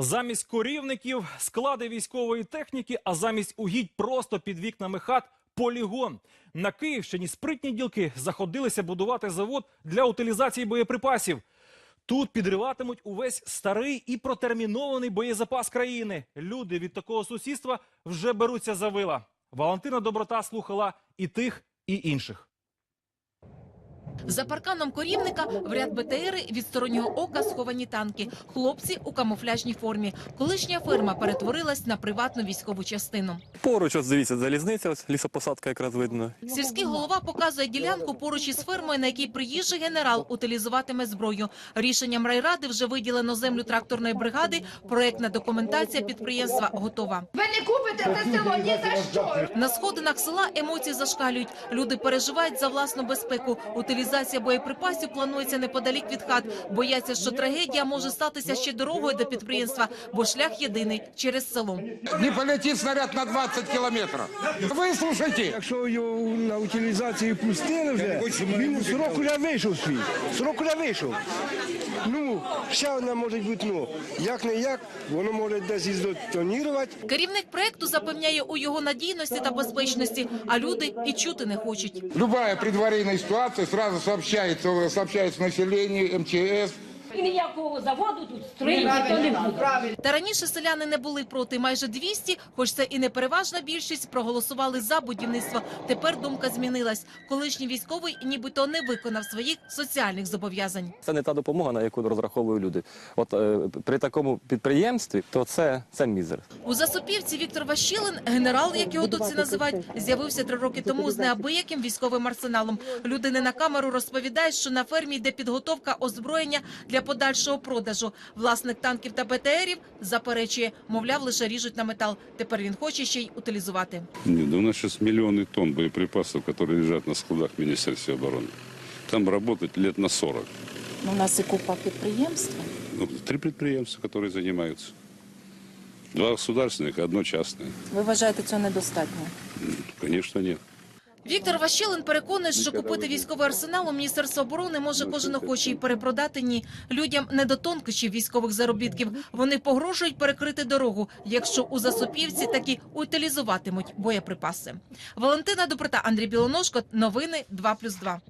Замість корівників склади військової техніки, а замість угідь просто під вікнами хат полігон. На Київщині спритні ділки заходилися будувати завод для утилізації боєприпасів. Тут підриватимуть увесь старий і протермінований боєзапас країни. Люди від такого сусідства вже беруться за вила. Валентина Доброта слухала і тих, і інших. За парканом корівника в ряд БТРи від стороннього ока сховані танки. Хлопці у камуфляжній формі. Колишня ферма перетворилась на приватну військову частину. Поруч, ось дивіться, залізниця, ось лісопосадка якраз видно. Сільський голова показує ділянку поруч із фермою, на якій приїжджий генерал утилізуватиме зброю. Рішенням райради вже виділено землю тракторної бригади. Проектна документація підприємства готова. Ви не купите це село ні за що. На сходинах села емоції зашкалюють. Люди переживають за власну безпеку. Утилізація боєприпасів планується неподалік від хат. Бояться, що трагедія може статися ще дорогою до підприємства, бо шлях єдиний через село. Не полетит снаряд на 20 километров. Выслушайте. Якщо його на утилізацію пустили вже, він срок уже вийшов свій. Срок уже вийшов. Ну, ще одна може бути, ну, як не як, воно може десь ізотонірувати. Керівник проекту запевняє у його надійності та безпечності, а люди і чути не хочуть. Любая предварительная ситуация сразу сообщается, сообщается населению, МЧС. І ніякого заводу тут строїть ніхто не буде. Та раніше селяни не були проти. Майже 200, хоч це і не переважна більшість, проголосували за будівництво. Тепер думка змінилась. Колишній військовий нібито не виконав своїх соціальних зобов'язань. Це не та допомога, на яку розраховують люди. От е, при такому підприємстві, то це, це мізер. У Засопівці Віктор Ващилин, генерал, як його тут всі називають, з'явився три роки тому з неабияким військовим арсеналом. Людини на камеру розповідають, що на фермі йде підготовка озброєння для подальшого продажу. Власник танків та БТРів заперечує, мовляв, лише ріжуть на метал. Тепер він хоче ще й утилізувати. Нет, да у нас сейчас миллионы тонн боеприпасов, которые лежат на складах Министерства обороны. Там работать лет на 40. У нас і купа підприємств. Ну, три предприятия, которые занимаются. Два государственных, одно частное. Ви вважаєте цього недостатньо? М, Конечно, нет. Віктор Ващелин переконує, що купити військовий арсенал у Міністерства оборони може кожен охочий перепродати ні. Людям не до тонкощів військових заробітків. Вони погрожують перекрити дорогу, якщо у Засопівці таки утилізуватимуть боєприпаси. Валентина Доброта, Андрій Білоножко. Новини 2+,2.